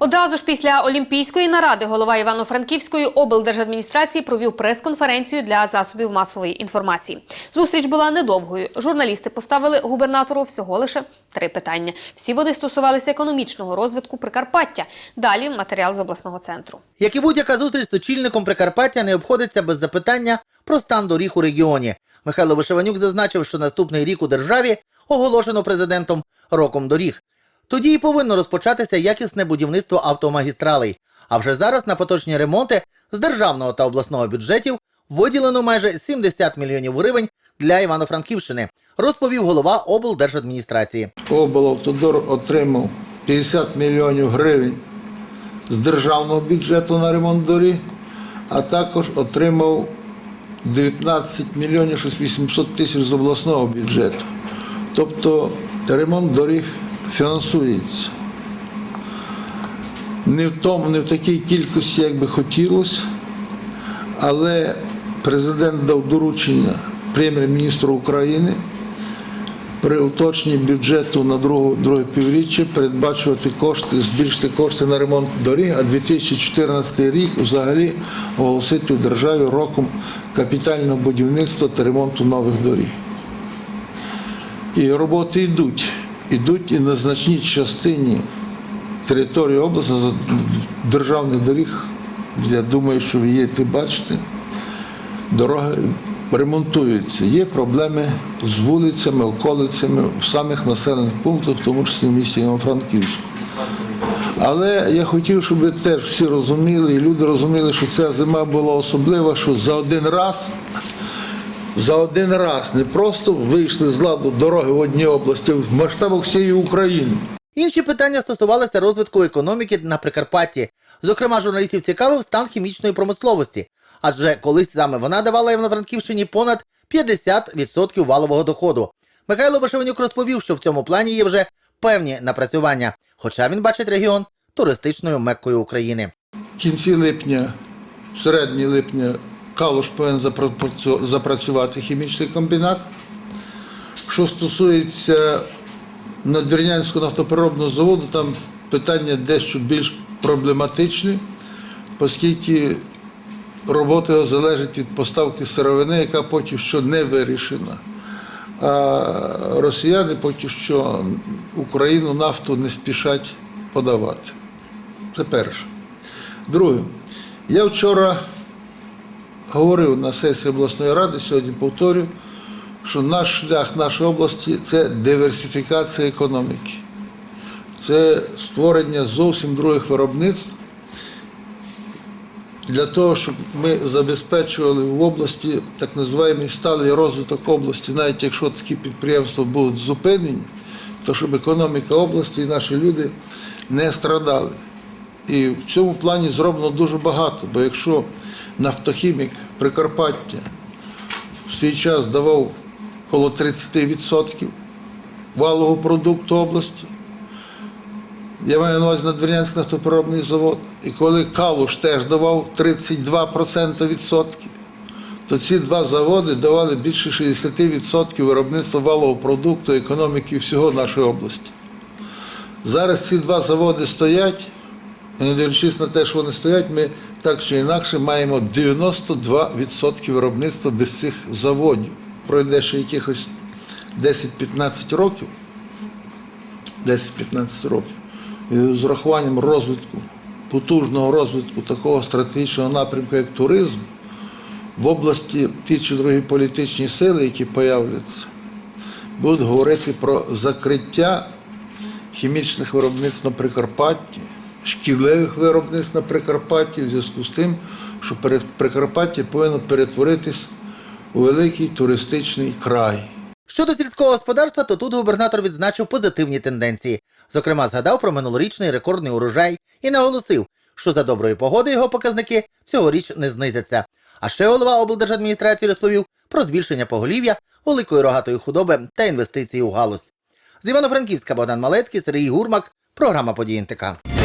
Одразу ж після Олімпійської наради голова Івано-Франківської облдержадміністрації провів прес-конференцію для засобів масової інформації. Зустріч була недовгою. Журналісти поставили губернатору всього лише три питання. Всі вони стосувалися економічного розвитку Прикарпаття. Далі матеріал з обласного центру. Як і будь-яка зустріч з очільником Прикарпаття не обходиться без запитання про стан доріг у регіоні. Михайло Вишеванюк зазначив, що наступний рік у державі оголошено президентом роком доріг. Тоді і повинно розпочатися якісне будівництво автомагістралей. А вже зараз на поточні ремонти з державного та обласного бюджетів виділено майже 70 мільйонів гривень для Івано-Франківщини, розповів голова облдержадміністрації. облавтодор отримав 50 мільйонів гривень з державного бюджету на ремонт доріг, а також отримав 19 мільйонів 800 тисяч з обласного бюджету. Тобто ремонт доріг фінансується. Не в тому, не в такій кількості, як би хотілося, але президент дав доручення прем'єр-міністру України при уточненні бюджету на другу, друге півріччя передбачувати кошти, збільшити кошти на ремонт доріг, а 2014 рік взагалі оголосити в державі роком капітального будівництва та ремонту нових доріг. І роботи йдуть. Йдуть і на значній частині території області державних доріг. Я думаю, що ви їдете бачите, дороги ремонтуються. Є проблеми з вулицями, околицями в самих населених пунктах, тому числі в місті Івано-Франківську. Але я хотів, щоб ви теж всі розуміли, і люди розуміли, що ця зима була особлива, що за один раз, за один раз не просто вийшли з ладу дороги в одній області, в масштабах всієї України. Інші питання стосувалися розвитку економіки на Прикарпатті. Зокрема, журналістів цікавив стан хімічної промисловості, адже колись саме вона давала Івано-Франківщині понад 50% валового доходу. Михайло Башевенюк розповів, що в цьому плані є вже певні напрацювання, хоча він бачить регіон туристичною меккою України. В кінці липня, в середині липня, Калуш повинен запрацювати хімічний комбінат. Що стосується Надвірнянського нафтопереробного заводу, там питання дещо більш проблематичне, оскільки робота його залежить від поставки сировини, яка поки що не вирішена. А росіяни поки що Україну нафту не спішать подавати. Це перше. Друге, я вчора говорив на сесії обласної ради, сьогодні повторю, що наш шлях нашої області це диверсифікація економіки. Це створення зовсім других виробництв для того, щоб ми забезпечували в області так називаємий сталий розвиток області, навіть якщо такі підприємства будуть зупинені, то щоб економіка області і наші люди не страдали. І в цьому плані зроблено дуже багато, бо якщо нафтохімік Прикарпаття в свій час давав коло 30% валового продукту області, я маю на увазі Надвірнянський нафтопереробний завод, і коли Калуш теж давав 32% відсотків, то ці два заводи давали більше 60% виробництва валового продукту економіки всього нашої області. Зараз ці два заводи стоять, не дивлячись на те, що вони стоять, ми так чи інакше маємо 92% виробництва без цих заводів. Пройде ще якихось 10-15 років, 10-15 років. І з урахуванням розвитку, потужного розвитку такого стратегічного напрямку, як туризм, в області ті чи другі політичні сили, які появляться, будуть говорити про закриття хімічних виробництв на Прикарпатті, шкідливих виробництв на Прикарпатті в зв'язку з тим, що Прикарпаття повинно перетворитись у великий туристичний край. Щодо сільського господарства, то тут губернатор відзначив позитивні тенденції. Зокрема, згадав про минулорічний рекордний урожай і наголосив, що за доброї погоди його показники цьогоріч не знизяться. А ще голова облдержадміністрації розповів про збільшення поголів'я, великої рогатої худоби та інвестиції у галузь. З Івано-Франківська Богдан Малецький, Сергій Гурмак, програма «Події НТК».